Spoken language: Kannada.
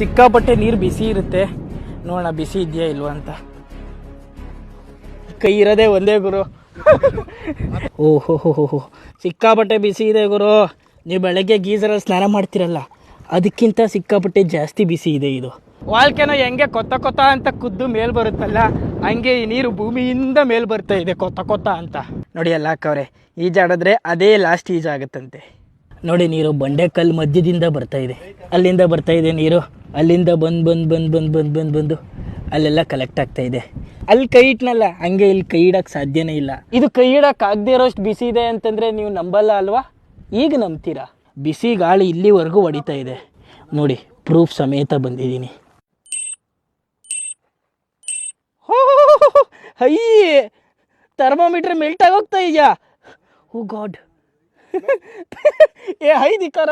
ಸಿಕ್ಕಾಪಟ್ಟೆ ನೀರು ಬಿಸಿ ಇರುತ್ತೆ. ನೋಡೋಣ, ಬಿಸಿ ಇದೆಯಾ ಇಲ್ವಾ ಅಂತ. ಕೈ ಇರೋದೇ ಒಂದೇ ಗುರು. ಓಹೋ ಹೋ ಹೋ ಸಿಕ್ಕಾಪಟ್ಟೆ ಬಿಸಿ ಇದೆ ಗುರು. ನೀವು ಬೆಳಗ್ಗೆ ಗೀಸರಲ್ಲಿ ಸ್ನಾನ ಮಾಡ್ತಿರಲ್ಲ, ಅದಕ್ಕಿಂತ ಸಿಕ್ಕಾಪಟ್ಟೆ ಜಾಸ್ತಿ ಬಿಸಿ ಇದೆ ಇದು. ವಾಲ್ಕೆನೋ ಹೆಂಗೆ ಕೊತ್ತ ಕೊತ್ತ ಅಂತ ಕುದ್ದು ಮೇಲ್ ಬರುತ್ತಲ್ಲ, ಹಂಗೆ ಈ ನೀರು ಭೂಮಿಯಿಂದ ಮೇಲ್ ಬರ್ತಾ ಇದೆ, ಕೊತ್ತ ಕೊತ್ತ ಅಂತ. ನೋಡಿ ಅಲ್ಲ ಅಕ್ಕವ್ರೆ ಈಜಾಡಿದ್ರೆ ಅದೇ ಲಾಸ್ಟ್ ಈಜಾಗುತ್ತಂತೆ ನೋಡಿ ನೀರು ಬಂಡೆಕಲ್ಲು ಮಧ್ಯದಿಂದ ಬರ್ತಾ ಇದೆ. ಅಲ್ಲಿಂದ ಬರ್ತಾ ಇದೆ ನೀರು. ಅಲ್ಲಿಂದ ಬಂದು ಬಂದು ಬಂದು ಬಂದು ಬಂದು ಬಂದು ಬಂದು ಅಲ್ಲೆಲ್ಲ ಕಲೆಕ್ಟ್ ಆಗ್ತಾ ಇದೆ. ಅಲ್ಲಿ ಕೈ ಇಟ್ನಲ್ಲ, ಹಂಗೆ ಇಲ್ಲಿ ಕೈ ಇಡೋಕ್ಕೆ ಸಾಧ್ಯನೇ ಇಲ್ಲ. ಇದು ಕೈ ಇಡಕ್ಕೆ ಆಗದೆ ಇರೋಷ್ಟು ಬಿಸಿ ಇದೆ ಅಂತಂದರೆ ನೀವು ನಂಬಲ್ಲ ಅಲ್ವಾ? ಈಗ ನಂಬ್ತೀರಾ? ಬಿಸಿ ಗಾಳಿ ಇಲ್ಲಿವರೆಗೂ ಹೊಡಿತಾ ಇದೆ. ನೋಡಿ ಪ್ರೂಫ್ ಸಮೇತ ಬಂದಿದ್ದೀನಿ. ಅಯ್ಯೇ ಥರ್ಮೋಮೀಟ್ರ್ ಮೆಲ್ಟ್ ಆಗೋಗ್ತಾ ಇದೆಯಾ? ಓ ಗಾಡ್. ಏ, ಹೈ ದಿಕ್ಕಾರ